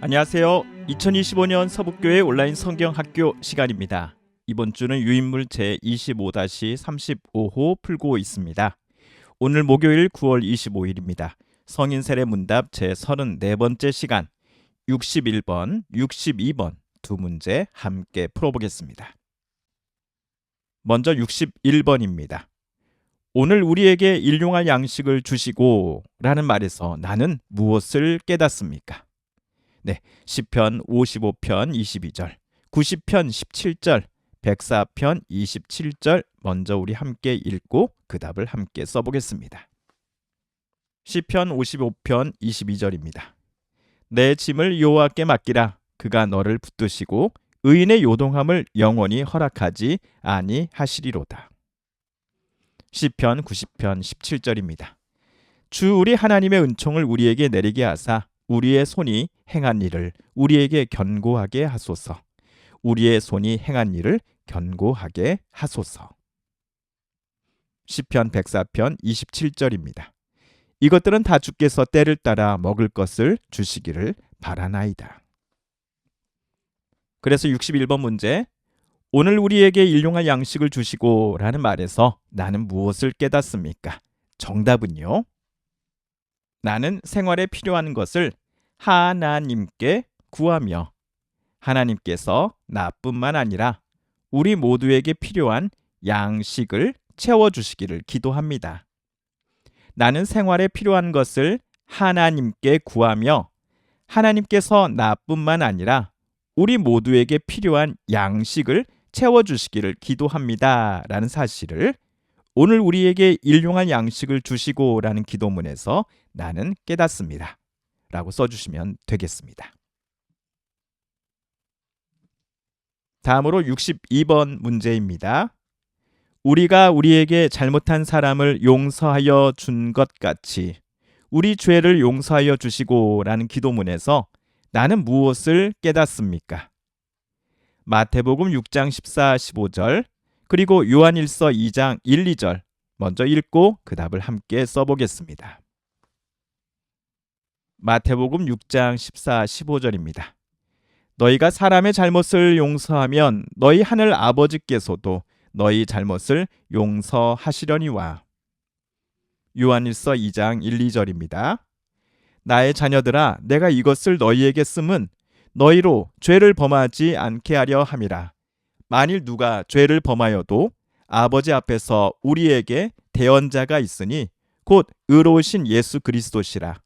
안녕하세요. 2025년 서북교회 온라인 성경 학교 시간입니다. 이번 주는 유인물 제 25-35호 풀고 있습니다. 오늘 목요일 9월 25일입니다. 성인 세례 문답 제 34번째 시간 61번, 62번 두 문제 함께 풀어보겠습니다. 먼저 61번입니다. 오늘 우리에게 일용할 양식을 주시고 라는 말에서 나는 무엇을 깨닫습니까? 네, 시편 55편 22절, 90편 17절, 104편 27절 먼저 우리 함께 읽고 그 답을 함께 써보겠습니다. 시편 55편 22절입니다. 내 짐을 여호와께 맡기라 그가 너를 붙드시고 의인의 요동함을 영원히 허락하지 아니하시리로다. 시편 90편 17절입니다. 주 우리 하나님의 은총을 우리에게 내리게 하사 우리의 손이 행한 일을 우리에게 견고하게 하소서. 우리의 손이 행한 일을 견고하게 하소서. 시편 104편 27절입니다. 이것들은 다 주께서 때를 따라 먹을 것을 주시기를 바라나이다. 그래서 61번 문제 오늘 우리에게 일용할 양식을 주시고 라는 말에서 나는 무엇을 깨닫습니까? 정답은요. 나는 생활에 필요한 것을 하나님께 구하며 하나님께서 나뿐만 아니라 우리 모두에게 필요한 양식을 채워주시기를 기도합니다. 나는 생활에 필요한 것을 하나님께 구하며 하나님께서 나뿐만 아니라 우리 모두에게 필요한 양식을 채워주시기를 기도합니다. 라는 사실을 오늘 우리에게 일용할 양식을 주시고 라는 기도문에서 나는 깨닫습니다. 라고 써주시면 되겠습니다. 다음으로 62번 문제입니다. 우리가 우리에게 잘못한 사람을 용서하여 준 것 같이 우리 죄를 용서하여 주시고 라는 기도문에서 나는 무엇을 깨닫습니까? 마태복음 6장 14, 15절 그리고 요한일서 2장 1, 2절 먼저 읽고 그 답을 함께 써보겠습니다. 마태복음 6장 14, 15절입니다. 너희가 사람의 잘못을 용서하면 너희 하늘 아버지께서도 너희 잘못을 용서하시려니와. 요한일서 2장 1, 2절입니다. 나의 자녀들아 내가 이것을 너희에게 쓰면 너희로 죄를 범하지 않게 하려 함이라. 만일 누가 죄를 범하여도 아버지 앞에서 우리에게 대언자가 있으니 곧 의로우신 예수 그리스도시라.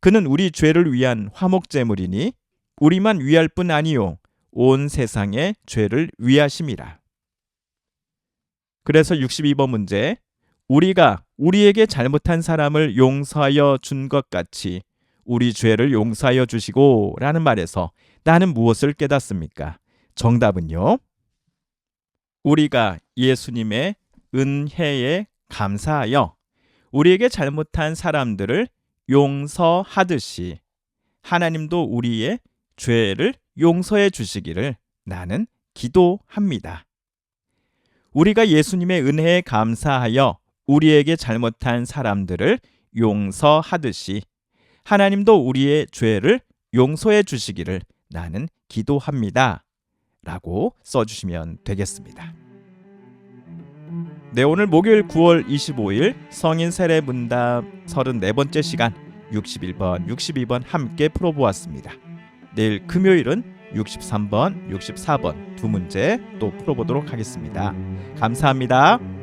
그는 우리 죄를 위한 화목제물이니 우리만 위할 뿐 아니요 온 세상의 죄를 위하심이라. 그래서 62번 문제 우리가 우리에게 잘못한 사람을 용서하여 준 것 같이 우리 죄를 용서하여 주시고 라는 말에서 나는 무엇을 깨닫습니까? 정답은요. 우리가 예수님의 은혜에 감사하여 우리에게 잘못한 사람들을 용서하듯이 하나님도 우리의 죄를 용서해 주시기를 나는 기도합니다. 우리가 예수님의 은혜에 감사하여 우리에게 잘못한 사람들을 용서하듯이 하나님도 우리의 죄를 용서해 주시기를 나는 기도합니다. 라고 써주시면 되겠습니다. 네, 오늘 목요일 9월 25일 성인 세례 문답 34번째 시간 61번, 62번 함께 풀어보았습니다. 내일 금요일은 63번, 64번 두 문제 또 풀어보도록 하겠습니다. 감사합니다.